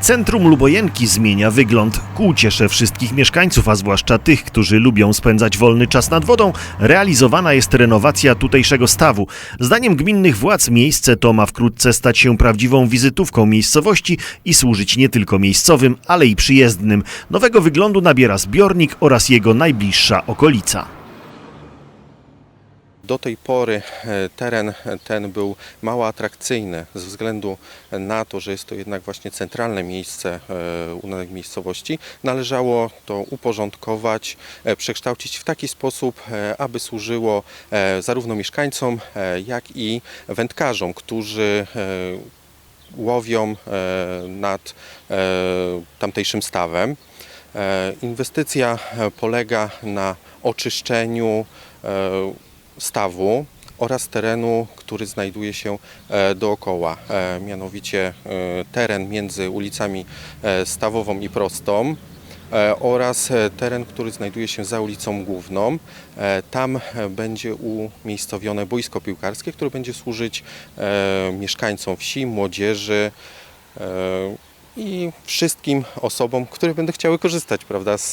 Centrum Lubojenki zmienia wygląd. Ku uciesze wszystkich mieszkańców, a zwłaszcza tych, którzy lubią spędzać wolny czas nad wodą, realizowana jest renowacja tutejszego stawu. Zdaniem gminnych władz miejsce to ma wkrótce stać się prawdziwą wizytówką miejscowości i służyć nie tylko miejscowym, ale i przyjezdnym. Nowego wyglądu nabiera zbiornik oraz jego najbliższa okolica. Do tej pory e, teren ten był mało atrakcyjny ze względu na to, że jest to jednak właśnie centralne miejsce e, u danej miejscowości. Należało to uporządkować, e, przekształcić w taki sposób, aby służyło zarówno mieszkańcom, jak i wędkarzom, którzy łowią nad tamtejszym stawem. Inwestycja polega na oczyszczeniu stawu oraz terenu, który znajduje się e, dookoła, e, mianowicie e, teren między ulicami Stawową i Prostą oraz teren, który znajduje się za ulicą Główną. Tam będzie umiejscowione boisko piłkarskie, które będzie służyć mieszkańcom wsi, młodzieży i wszystkim osobom, które będą chciały korzystać prawda, z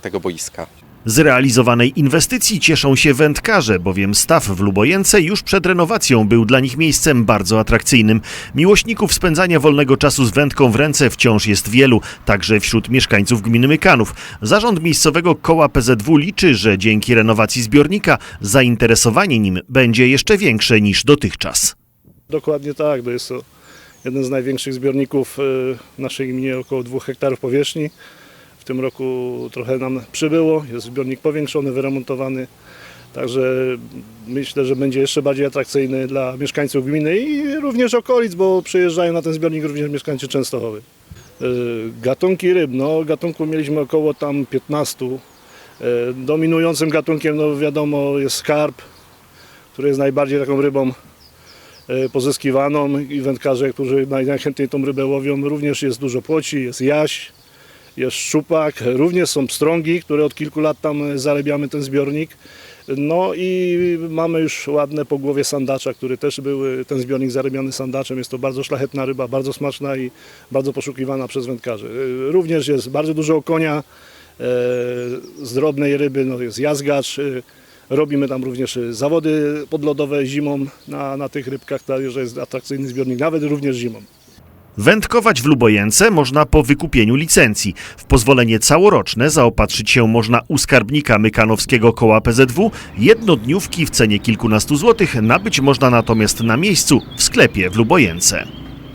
tego boiska. Z realizowanej inwestycji cieszą się wędkarze, bowiem staw w Lubojence już przed renowacją był dla nich miejscem bardzo atrakcyjnym. Miłośników spędzania wolnego czasu z wędką w ręce wciąż jest wielu, także wśród mieszkańców gminy Mykanów. Zarząd miejscowego koła PZW liczy, że dzięki renowacji zbiornika zainteresowanie nim będzie jeszcze większe niż dotychczas. Dokładnie tak, to jest to jeden z największych zbiorników e, w naszej gminie, około 2 hektarów powierzchni. Tym roku trochę nam przybyło, jest zbiornik powiększony, wyremontowany. Także myślę, że będzie jeszcze bardziej atrakcyjny dla mieszkańców gminy i również okolic, bo przyjeżdżają na ten zbiornik również mieszkańcy Częstochowy. E, Gatunki ryb, no gatunków mieliśmy około tam 15. E, Dominującym gatunkiem, no wiadomo, jest skarb, który jest najbardziej taką rybą e, pozyskiwaną i wędkarze, którzy naj- najchętniej tą rybę łowią. Również jest dużo płoci, jest jaś, jest szczupak, również są pstrągi, które od kilku lat tam e, zarabiamy ten zbiornik. No i mamy już ładne po głowie sandacza, który też był e, ten zbiornik zarabiany sandaczem. Jest to bardzo szlachetna ryba, bardzo smaczna i bardzo poszukiwana przez wędkarzy. E, Również jest bardzo dużo konia, z drobnej ryby no jest jazgacz. Robimy tam również zawody podlodowe zimą na, na tych rybkach, także jest atrakcyjny zbiornik, nawet również zimą. Wędkować w Lubojence można po wykupieniu licencji. W pozwolenie całoroczne zaopatrzyć się można u skarbnika Mykanowskiego Koła PZW. Jednodniówki w cenie kilkunastu złotych nabyć można natomiast na miejscu w sklepie w Lubojence.